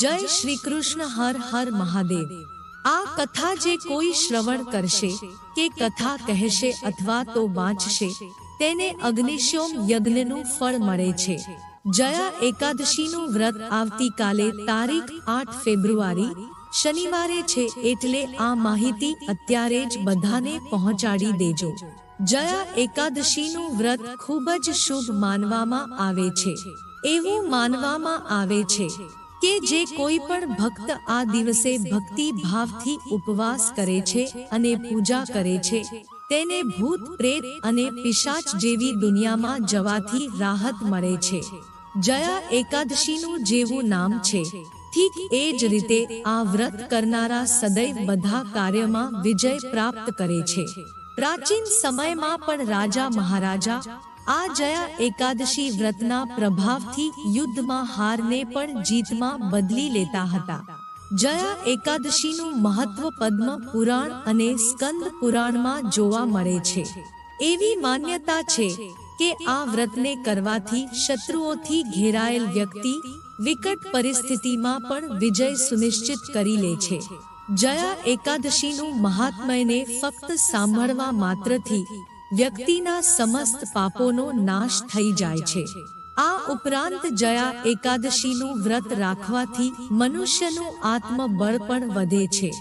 જય શ્રી કૃષ્ણ હર હર મહાદેવ. આ કથા જે કોઈ શ્રવણ કરશે, કે કથા કહેશે અથવા તો વાંચશે, તેને અગ્નિશોમ યજ્ઞનું ફળ મળે છે. જયા એકાદશીનું વ્રત આવતીકાલે તારીખ આઠ ફેબ્રુઆરી, શનિવારે છે એટલે આ માહિતી અત્યારે જ બધાને પહોંચાડી દેજો. જયા એકાદશીનું વ્રત ખૂબ જ શુભ માનવામાં આવે છે. એવું માનવામાં આવે છે. કે જે કોઈ પણ ભક્ત આ દિવસે ભક્તિ ભાવથી ઉપવાસ કરે છે અને પૂજા કરે છે, તેને ભૂત, પ્રેત અને પિશાચ જેવી દુનિયામાં જવાથી રાહત મળે છે. જયા એકાદશીનું જેવું નામ છે. ઠીક એ જ રીતે આ વ્રત કરનારા સદૈવ બધા કાર્યમાં વિજય પ્રાપ્ત કરે છે. પ્રાચીન સમયમાં પણ રાજા મહારાજા આ જયા એકાદશી વ્રતના પ્રભાવથી યુદ્ધમાં હારને પણ જીતમાં બદલી લેતા હતા. જયા એકાદશીનું મહત્વ પદ્મ પુરાણ અને સ્કંદ પુરાણમાં જોવા મળે છે. એવી માન્યતા છે કે આ વ્રતને કરવાથી શત્રુઓથી ઘેરાયેલ વ્યક્તિ વિકટ પરિસ્થિતિમાં પણ વિજય સુનિશ્ચિત કરી લે છે. જયા એકાદશીનું મહાત્મયને ફક્ત સાંભળવા માત્રથી વ્યક્તિના સમસ્ત પાપોનો નાશ થઈ જાય છે. આ ઉપરાંત જયા એકાદશીનું વ્રત રાખવાથી મનુષ્યનું આત્મબળ પણ વધે છે.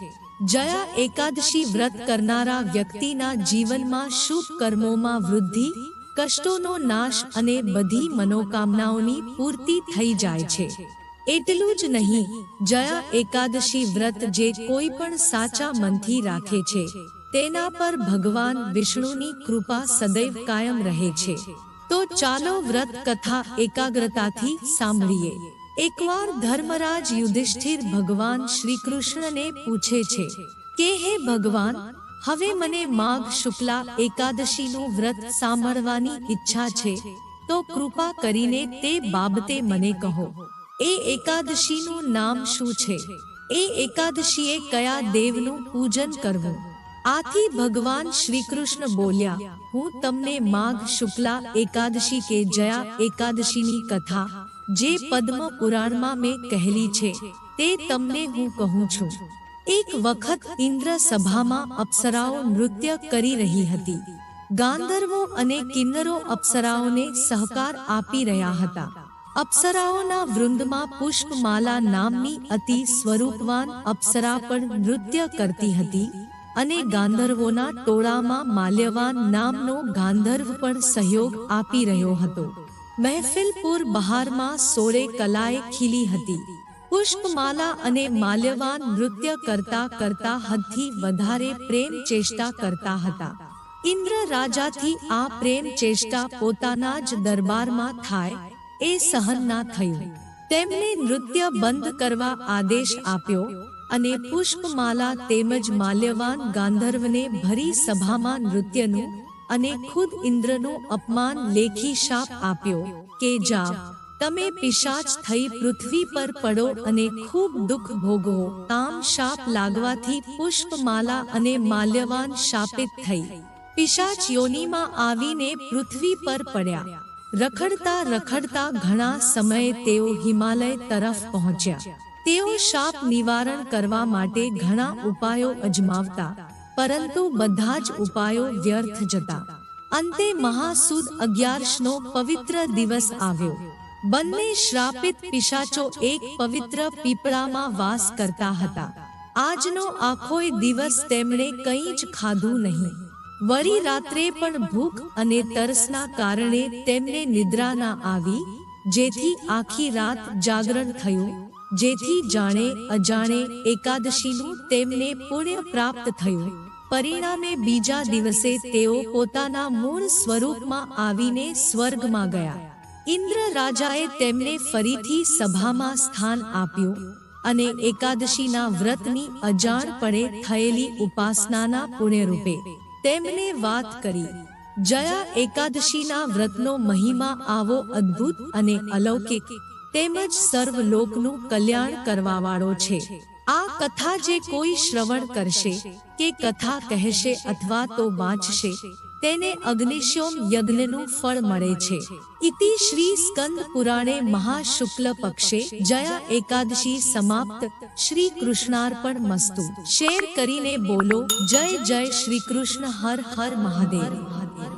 જયા એકાદશી વ્રત કરનારા વ્યક્તિના જીવનમાં શુભ કર્મોમાં વૃદ્ધિ, કષ્ટોનો નાશ અને બધી મનોકામનાઓની પૂર્તિ થઈ જાય છે. એટલું જ નહીં, જયા એકાદશી વ્રત જે કોઈ પણ સાચા મનથી રાખે છે. તેના પર ભગવાન વિષ્ણુની કૃપા સદૈવ કાયમ રહે છે. તો ચાલો વ્રત કથા એકાગ્રતાથી સાંભળીએ. એકવાર ધર્મરાજ યુધિષ્ઠિર ભગવાન શ્રી કૃષ્ણને પૂછે છે, કે હે ભગવાન, હવે મને માઘ શુક્લા એકાદશીનું વ્રત સાંભળવાની ઈચ્છા છે? તો કૃપા કરીને તે બાબતે મને કહો. એ એકાદશીનું નામ શું છે? એ એકાદશીએ કયા દેવનું પૂજન કરવું? આથી ભગવાન શ્રી કૃષ્ણ બોલ્યા, હું તમને માઘ શુક્લા એકાદશી કે જયા એકાદશીની કથા, જે પદ્મ પુરાણમાં મેં કહેલી છે, તે તમને હું કહું છું. એક વખત ઇન્દ્ર સભામાં અપ્સરાઓ નૃત્ય કરી રહી હતી. ગાંધર્વો અને કિન્નરો અપ્સરાઓને સહકાર આપી રહ્યા હતા. અપ્સરાઓના વૃંદમાં પુષ્પમાલા નામની અતિ સ્વરૂપવાન અપ્સરા પણ નૃત્ય કરતી હતી. અને ગાંધર્વોના ટોળામાં માલ્યવાન નામનો ગાંધર્વ પણ સહયોગ આપી રહ્યો હતો. મહેફિલપુર બહારમાં સોળે કલાએ ખીલી હતી. પુષ્પમાલા અને માલ્યવાન નૃત્ય કરતા કરતા હદથી વધારે પ્રેમ ચેષ્ટા કરતા હતા. ઇન્દ્ર રાજાથી આ પ્રેમ ચેષ્ટા પોતાના જ દરબારમાં થાય એ સહન ના થયું. તેમણે નૃત્ય બંધ કરવા આદેશ આપ્યો. અને પુષ્પમાલા તેમજ માલ્યવાન ગાંધર્વને ભરી સભામાં નૃત્યનું અને ખુદ ઇન્દ્રનું અપમાન લેખી શાપ આપ્યો કે જાવ તમે પિશાચ થઈ પૃથ્વી પર પડો અને ખૂબ દુઃખ ભોગવો તામ શાપ લાગવાથી પુષ્પમાલા અને માલ્યવાન શાપિત થઈ. પિશાચ યોનીમાં આવીને પૃથ્વી પર પડ્યા. રખડતા રખડતા ઘણા સમયે તેઓ હિમાલય તરફ પહોંચ્યા. તેઓ શાપ નિવારણ કરવા માટે ઘણા ઉપાયો અજમાવતા, પરંતુ બધા જ ઉપાયો વ્યર્થ જતા. અંતે મહાસુદ અગિયારસનો પવિત્ર દિવસ આવ્યો. બંને શ્રાપિત પિશાચો એક પવિત્ર પીપળામાં વાસ કરતા હતા. આજનો આખોય દિવસ તેમણે કંઈ જ ખાધું નહીં. વળી રાત્રે પણ ભૂખ અને તરસના કારણે તેમને નિદ્રા ના આવી, જેથી આખી રાત જાગરણ થયું. જેથી જાણે અજાણે એકાદશીનું તેમને પુણ્ય પ્રાપ્ત થયું. પરિણામે બીજા દિવસે તેઓ પોતાના મૂળ સ્વરૂપમાં આવીને સ્વર્ગમાં ગયા. ઇન્દ્ર રાજાએ તેમને ફરીથી સભામાં સ્થાન આપ્યું. અને એકાદશીના વ્રતની અજાણપણે થયેલી ઉપાસનાના પુણ્યરૂપે તેમને વાત કરી. જયા એકાદશીના વ્રતનો મહિમા આવો અદ્ભુત અને અલૌકિક. તેમજ સર્વ લોકનું કલ્યાણ કરવાવાળો છે. આ કથા જે કોઈ શ્રવણ કરશે કે કથા કહેશે અથવા તો વાંચશે તેને અગ્નિશોમ યજ્ઞનું ફળ મળે છે. ઇતિ શ્રી સ્કંદ પુરાણે મહાશુક્લ પક્ષે જયા એકાદશી સમાપ્ત શ્રી કૃષ્ણાર્પણ મસ્તુ. શેર કરીને બોલો જય જય શ્રી કૃષ્ણ હર હર મહાદેવ.